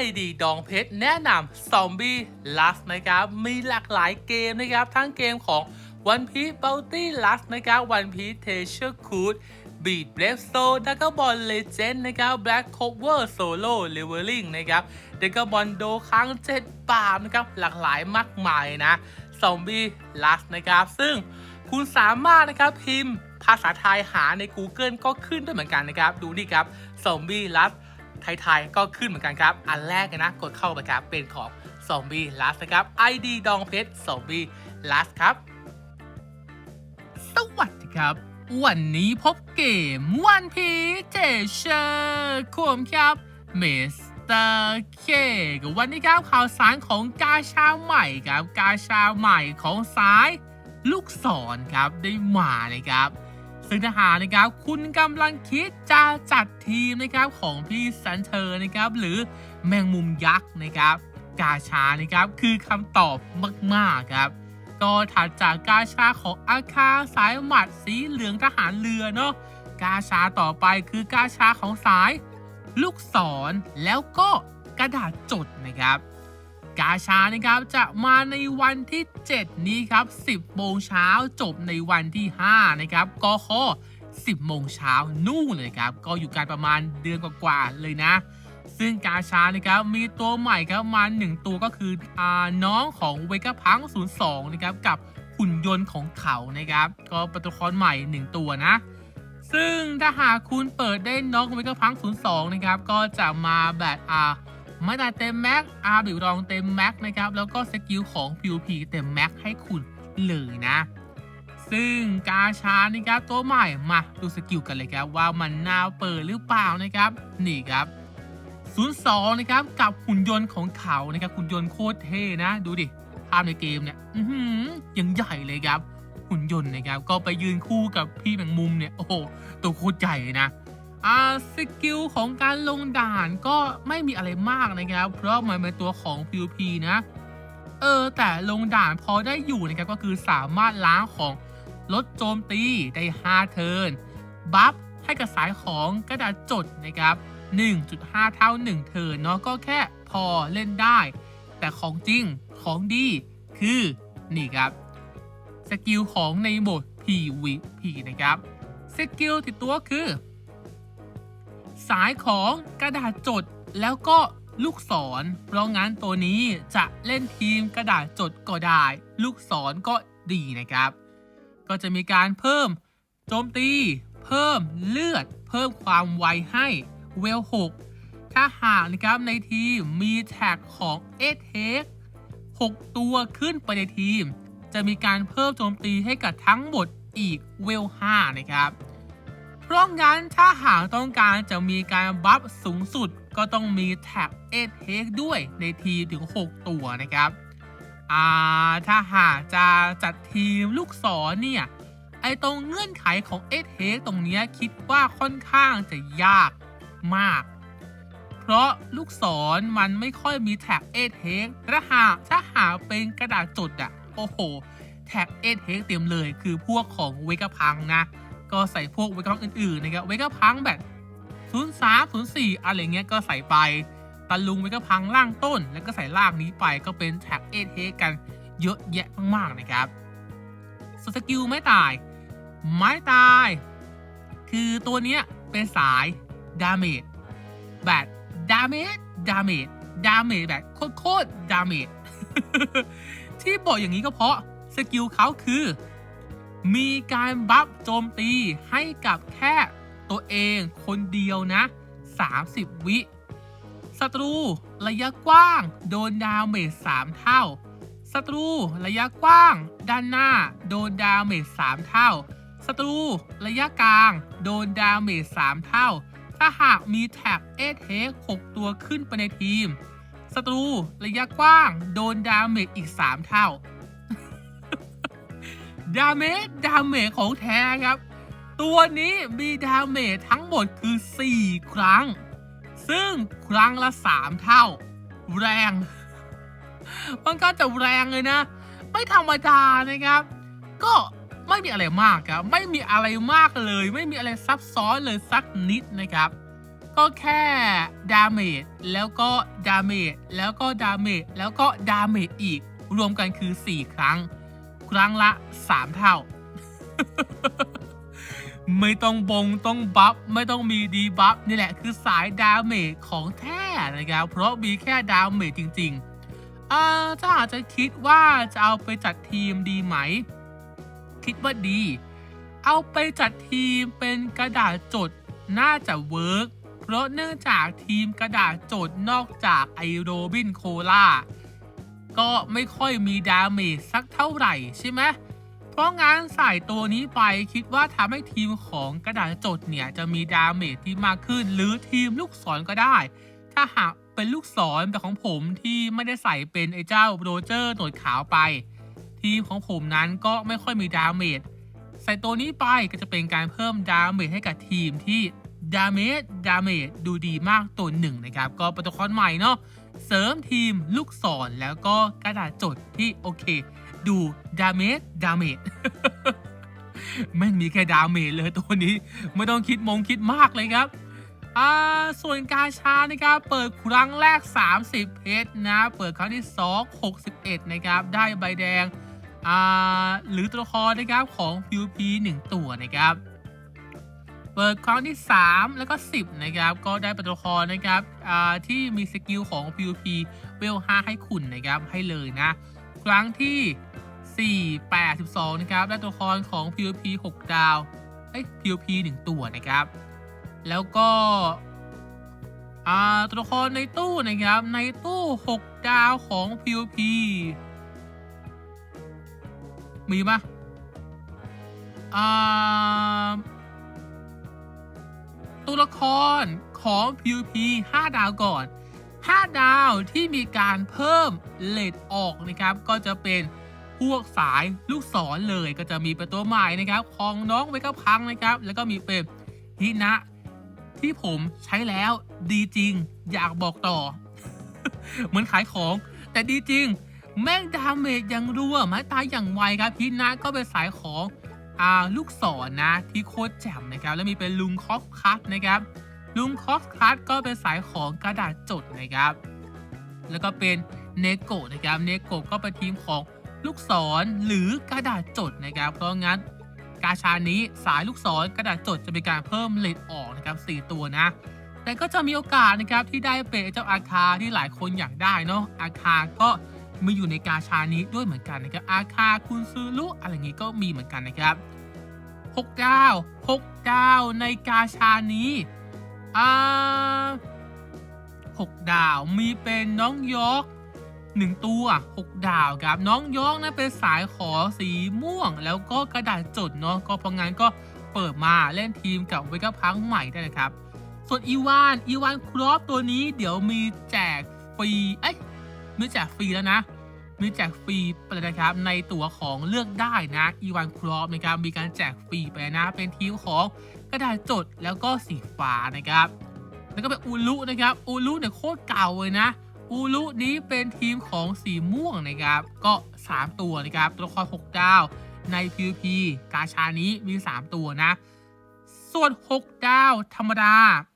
ID ดองเพชรแนะนำ Zombie Lust นะครับ มีหลากหลายเกมนะครับ ทั้งเกมของ One Piece Bounty Lust นะครับ One Piece Treasure Cruise Beat Brave Soul d r a g o n Ball Legend นะครับ Black Cover Solo Leveling นะครับ d r a g o n Ball โดครั้ง7ปามนะครับ หลากหลายมากมายนะ Zombie Lust นะครับ ซึ่งคุณสามารถนะครับพิมพ์ภาษาไทยหาใน Google ก็ขึ้นด้วยเหมือนกันนะครับ ดูนี่ครับ Zombie Lust ไทยๆ ก็ขึ้นเหมือนกันครับ อันแรกนะกดเข้าไปครับเป็นของ Zombie Lust นะครับ ID ดองเพชร Zombie Lust ครับ สวัสดีครับวันนี้พบเกมวันพีเจเชอร์คุมครับเมสเตอร์เคกับวันนี้ครับข่าวสารของกาชาใหม่ครับ กาชาใหม่ของสายลูกศรครับได้มาเลยครับ ซึ่งทหารนะครับ คุณกำลังคิดจะจัดทีมนะครับของพี่ซันเทอร์นะครับ หรือแมงมุมยักษ์นะครับ กาชานะครับคือคำตอบมากๆครับ ก็ถัดจากกาชาของอาคาสายหมัดสีเหลืองทหารเรือเนาะกาชาต่อไปคือกาชาของสาย ลูกศรแล้วก็กระดาษจดนะครับ กาชานะครับจะมาในวันที่ 7 นี้ครับ 10โมงเช้าจบในวันที่ 5 นะครับกค10โมงเช้านู่นเลยครับ ก็อยู่การประมาณเดือนกว่าๆเลยนะ ซึ่งกาชานะครับมีตัวใหม่ครับมา 1 ตัวก็คืออน้องของเวก a พัง02 นะครับ กับหุ่นยนต์ของเขานะครับ ก็ป็นตัวละครใหม่ 1 ตัวนะ ซึ่งถ้าหากคุณเปิดได้น้องเวก a พัง02 นะครับ ก็จะมาแบบอ่า มาตราเต็มแม็กอาบิวรองเต็มแม็กนะครับ แล้วก็สกิลของ PVP เต็มแม็กให้คุณเลยนะ ซึ่งกาชานะครับตัวใหม่มาดูสกิลกันเลยครับ ว่ามันน่าเปิดหรือเปล่านะครับ นี่ครับ 02 นะครับกับหุ่นยนต์ของเขานะครับหุ่นยนต์โคตรเท่นะ ดูดิภาพในเกมเนี่ยอือยังใหญ่เลยครับหุ่นยนต์นะครับก็ไปยืนคู่กับพี่แมงมุมเนี่ยโอ้โหตัวโคตรใหญ่นะ อ่าสกิลของการลงด่านก็ไม่มีอะไรมากนะครับ เพราะมันเป็นตัวของ PVP นะ เออ แต่ลงด่านพอได้อยู่นะครับก็คือสามารถล้างของลดโจมตีได้ 5 เทิร์น บัฟให้กับสายของกระดาษจดนะครับ 1.5 เท่า 1 เทิร์นเนาะก็แค่พอเล่นได้ แต่ของจริงของดีคือ นี่ครับ สกิลของในโหมด PVP นะครับ สกิลติดตัวคือ สายของกระดาษจดแล้วก็ลูกศร เพราะงั้นตัวนี้จะเล่นทีมกระดาษจดก็ได้ ลูกศรก็ดีนะครับ ก็จะมีการเพิ่มโจมตี เพิ่มเลือด เพิ่มความไวให้เวล 6 ถ้าหากนะครับในทีมมีแท็กของเอเทค6ตัวขึ้นไปในทีม จะมีการเพิ่มโจมตีให้กับทั้งหมดอีกเวล 5 นะครับ ราะงั้นถ้าหากต้องการจะมีการบัฟสูงสุด ก็ต้องมีแท็กเอทเทคด้วยในทีถึง 6 ตัวนะครับอ่าถ้าหากจะจัดทีมลูกศรเนี่ยไอตรงเงื่อนไขของเอทเทคตรงเนี้ยคิดว่าค่อนข้างจะยากมาก เพราะลูกศรมันไม่ค่อยมีแท็กเอทเทคถ้าหากถ้าหากเป็นกระดาษจดอะโอ้โหแท็กเอทเทคเต็มเลยคือพวกของเวกพังนะ ก็ใส่พวกเวกพังอื่นๆนะครับเวกพังแบบ03 04อะไรเงี้ยก็ใส่ไปตะลุงเวกพังล่างต้น แล้วก็ใส่ล่างนี้ไปก็เป็นแท็กเอเทกันเยอะแยะมากๆนะครับสสกิลไม่ตาย ไม้ตาย คือตัวเนี้ยเป็นสายดาเมจแบบดาเมจดาเมจดาเมจแบบโคตรๆดาเมจที่บอกอย่างนี้ก็เพราะสกิลเขาคือ มีการบัฟโจมตีให้กับแค่ตัวเองคนเดียวนะ 30 วิศัตรูระยะกว้าง โดนดาเมจ3เท่าศัตรูระยะกว้าง ด้านหน้า โดนดาเมจ3เท่าศัตรูระยะกลาง โดนดาเมจ3เท่า ถ้าหากมีแท็กเอทเทค6ตัวขึ้นไปในทีมศัตรูระยะกว้าง โดนดาเมจอีก 3 เท่า ดาเมจดาเมจของแท้ครับ ตัวนี้มีดาเมจทั้งหมดคือ 4 ครั้ง ซึ่งครั้งละ 3 เท่า แรง มันก็จะแรงเลยนะ ไม่ธรรมดานะครับ ก็ไม่มีอะไรมากครับไม่มีอะไรมากเลย ไม่มีอะไรซับซ้อนเลยสักนิดนะครับ ก็แค่ดาเมจแล้วก็ดาเมจแล้วก็ดาเมจแล้วก็ดาเมจอีก รวมกันคือ 4 ครั้ง ครั้งละ 3 เท่า ไม่ต้องบงต้องบัฟไม่ต้องมีดีบัฟนี่แหละคือสายดาเมจของแท้นะครับ เพราะมีแค่ดาเมจจริงๆอ่าถ้าอาจจะคิดว่าจะเอาไปจัดทีมดีไหม คิดว่าดี เอาไปจัดทีมเป็นกระดาษจดน่าจะเวิร์กเพราะเนื่องจากทีมกระดาษจดนอกจากไอโรบินโคลา ก็ไม่ค่อยมีดาเมจสักเท่าไหร่ใช่ไหมเพราะงั้นใส่ตัวนี้ไปคิดว่าทำให้ทีมของกระดาษจดเนี่ย จะมีดาเมจที่มากขึ้น หรือทีมลูกศรก็ได้ ถ้าหากเป็นลูกศรแบบของผมที่ไม่ได้ใส่เป็นไอ้เจ้าโรเจอร์หนวดขาวไป ทีมของผมนั้นก็ไม่ค่อยมีดาเมจใส่ตัวนี้ไปก็จะเป็นการเพิ่มดาเมจให้กับทีมที่ดาเมจดาเมจดูดีมากตัวหนึ่งนะครับ ก็โปรโตคอลใหม่เนาะ เสริมทีมลูกศรแล้วก็กระดาษจดที่โอเค ดูดาเมจดาเมจแม่มีแค่ดาเมจเลยตัวนี้ไม่ต้องคิดมงคิดมากเลยครับอ่าส่วนกาชานะครับ เปิดครั้งแรก 30 เพชรนะ เปิดครั้งที่ 2 61 นะครับ ได้ใบแดงอ่าหรือตัวละครนะครับของ PVP 1 ตัวนะครับ เปิดครั้งที่ 3 แล้วก็ 10 นะครับ ก็ได้ตัวละครนะครับที่มีสกิลของ PVP เวล 5 ให้คุณนะครับให้เลยนะ ครั้งที่ 4 82นะครับได้ตัวละครของ PVP 6 ดาวเอ้ย PVP 1 ตัวนะครับ แล้วก็ตัวละครในตู้นะครับ ในตู้ 6 ดาวของ PVP มีปะอ่า ตัวละครของ PVP 5 ดาวก่อน 5 ดาวที่มีการเพิ่มเลทออกนะครับ ก็จะเป็นพวกสายลูกศรเลยก็จะมีเป็นตัวใหม่นะครับของน้องเวก้าพังนะครับ แล้วก็มีเป็นฮินะที่ผมใช้แล้วดีจริงอยากบอกต่อ เหมือนขายของ แต่ดีจริง แม่งดาเมจยังรัวไม้ตายอย่างไวครับฮินะก็เป็นสายของ ลูกศรนนะที่โคตรแจ่มนะครับ แล้วมีเป็นลุงคอฟคัตนะครับ ลุงคอฟคัตก็เป็นสายของกระดาษจดนะครับ แล้วก็เป็นเนโกะนะครับเนโกะก็เป็นทีมของลูกศรหรือกระดาษจดนะครับ เพราะงั้นกาชานี้สายลูกศรกระดาษจดจะเป็นการเพิ่มเลทออกนะครับ 4 ตัวนะ แต่ก็จะมีโอกาสนะครับที่ได้เป็นเจ้าอาคาที่หลายคนอยากได้เนาะอาคาก็ มีอยู่ในกาชานี้ด้วยเหมือนกันนะครับ อาคาคุณซูรุอะไรอย่างนี้ก็มีเหมือนกันนะครับ6ดาว6ดาวในกาชานี้อ่าหกดาวมีเป็นน้องยอกหนึ่งตัวหกดาวครับ น้องยอกนะเป็นสายขอสีม่วง แล้วก็กระดาษจดเนาะก็เพราะงั้นก็เปิดมาเล่นทีมกับเวก้าพังใหม่ได้เลยครับ ส่วนอีวานอีวานครอปตัวนี้เดี๋ยวมีแจกฟรีเอ้ย มีแจกฟรีแล้วนะ มีแจกฟรีไปเลยนะครับ ในตัวของเลือกได้นะอีวานครอปนะครับ มีการแจกฟรีไปนะ เป็นทีมของกระดาษจดแล้วก็สีฟ้านะครับ แล้วก็เป็นอูรุนะครับ อูรุเนี่ยโคตรเก่าเลยนะ อูรุนี้เป็นทีมของสีม่วงนะครับ ก็ 3 ตัวนะครับ ตัวละคร6ดาวใน PVP กาชานี้มี 3 ตัวนะ ส่วน 6 ดาวธรรมดา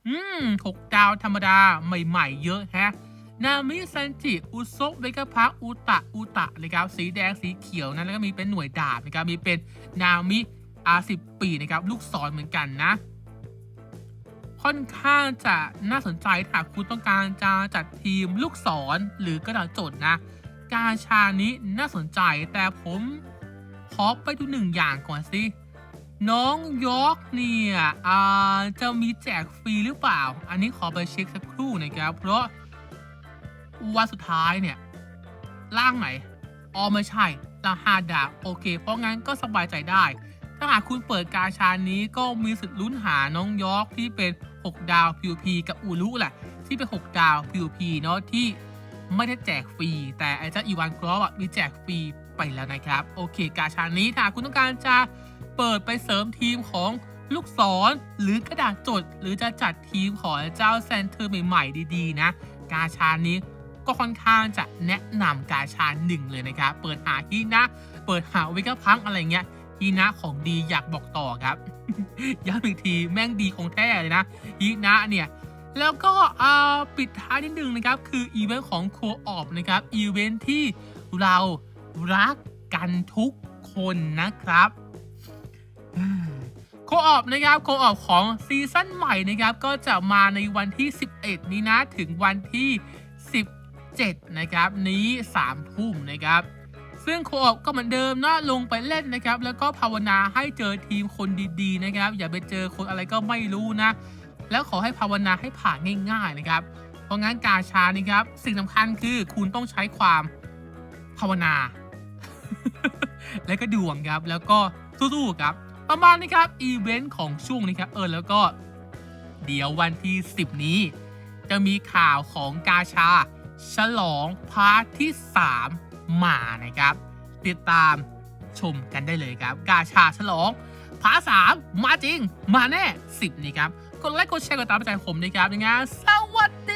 อืม 6 ดาวธรรมดาใหม่ ๆ เยอะแฮะ นามิซันจิอุซบเวกาพักอุตะอุตะนะครับสีแดงสีเขียวนะแล้วก็มีเป็นหน่วยดาบนะครับมีเป็นนามิอาสิบปีนะครับลูกศรเหมือนกันนะ ค่อนข้างจะน่าสนใจถ้าคุณต้องการจะจัดทีมลูกศรหรือกระดาษจดนะ กาชานี้น่าสนใจแต่ผมขอไปดูหนึ่งอย่างก่อนสิน้องยอกเนี่ยอ่าจะมีแจกฟรีหรือเปล่า อันนี้ขอไปเช็คสักครู่นะครับ เพราะ วันสุดท้ายเนี่ยล่างไหนอ๋อไม่ใช่ล่างห้าดาวโอเค เพราะงั้นก็สบายใจได้ ถ้าหากคุณเปิดกาชานี้ก็มีสิทธิ์ลุ้นหาน้องยอร์กที่เป็น 6 ดาว PVP กับอูรุแหละ ที่เป็น 6 ดาว PVP เนาะที่ไม่ได้แจกฟรี แต่ไอ้เจ้าอีวานครอปอะมีแจกฟรีไปแล้วนะครับ โอเค กาชานี้ถ้าคุณต้องการจะเปิดไปเสริมทีมของลูกศรหรือกระดาษจด หรือจะจัดทีมของเจ้าแซนเตอร์ใหม่ ๆ ดี ๆ นะ กาชานี้ ก็ค่อนข้างจะแนะนำกาชาหนึ่งเลยนะครับ เปิดหาที่นะ เปิดหาวิกาพังอะไรเงี้ยฮีนะของดีอยากบอกต่อครับย้ำอีกทีแม่งดีของแท้เลยนะฮีนะเนี่ยแล้วก็ปิดท้ายนิดนึงนะครับ คืออีเวนต์ของโคออปนะครับอีเวนต์ที่เรารักกันทุกคนนะครับโคออปนะครับโคออปของซีซั่นใหม่นะครับ ก็จะมาในวันที่ 11 นี้นะ ถึงวันที่ 7 นะครับนี้3ทุ่มนะครับซึ่งโคออปก็เหมือนเดิมนะลงไปเล่นนะครับ แล้วก็ภาวนาให้เจอทีมคนดีๆนะครับ อย่าไปเจอคนอะไรก็ไม่รู้นะ แล้วขอให้ภาวนาให้ผ่านง่ายๆนะครับ เพราะงั้นกาชานี่ครับ สิ่งสำคัญคือคุณต้องใช้ความภาวนา แล้วก็ดวงครับแล้วก็สู้ๆครับ ประมาณนี้ครับอีเวนต์ของช่วงนี้ครับเออแล้วก็ เดี๋ยววันที่ 10 นี้ จะมีข่าวของกาชา ฉลองพาร์ทที่ 3 มานะครับ ติดตามชมกันได้เลยครับ กาชาฉลองพาร์ทสามมาจริง มาแน่ 10 นี่ครับ กดไลค์กดแชร์กดตามใจผมนะครับยังไงสวัสดี